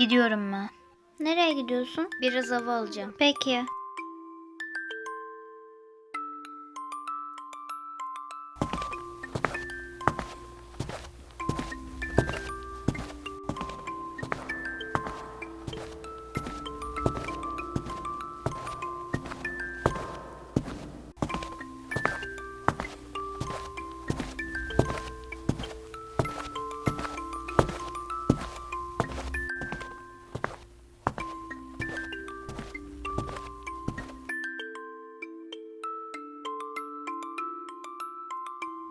Gidiyorum ben. Nereye gidiyorsun? Biraz hava alacağım. Peki.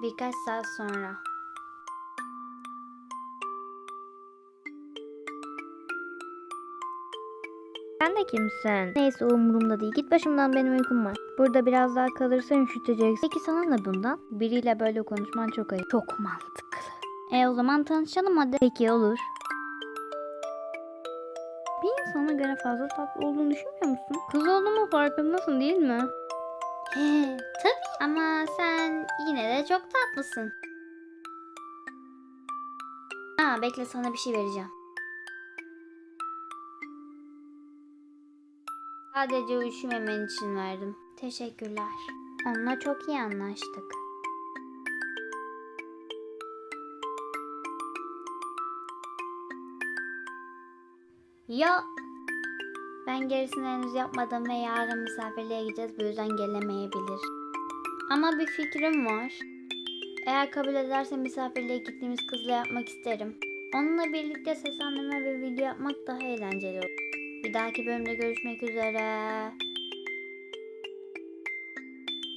Birkaç saat sonra. Sen de kimsin? Neyse umurumda değil. Git başımdan benim uykum var. Burada biraz daha kalırsan üşüteceksin. Peki sana ne bundan? Biriyle böyle konuşman çok ayıp. Çok mantıklı. E o zaman tanışalım hadi. Peki olur. Bir insana göre fazla tatlı olduğunu düşünmüyor musun? Kız olduğumun farkındasın değil mi? Tabii ama sen yine de çok tatlısın. Aa, bekle sana bir şey vereceğim. Sadece üşümemen için verdim. Teşekkürler. Onunla çok iyi anlaştık. Ya ben gerisini henüz yapmadım ve yarın misafirliğe gideceğiz. Bu yüzden gelemeyebilir. Ama bir fikrim var. Eğer kabul ederse misafirliğe gittiğimiz kızla yapmak isterim. Onunla birlikte seslendirme ve video yapmak daha eğlenceli olur. Bir dahaki bölümde görüşmek üzere.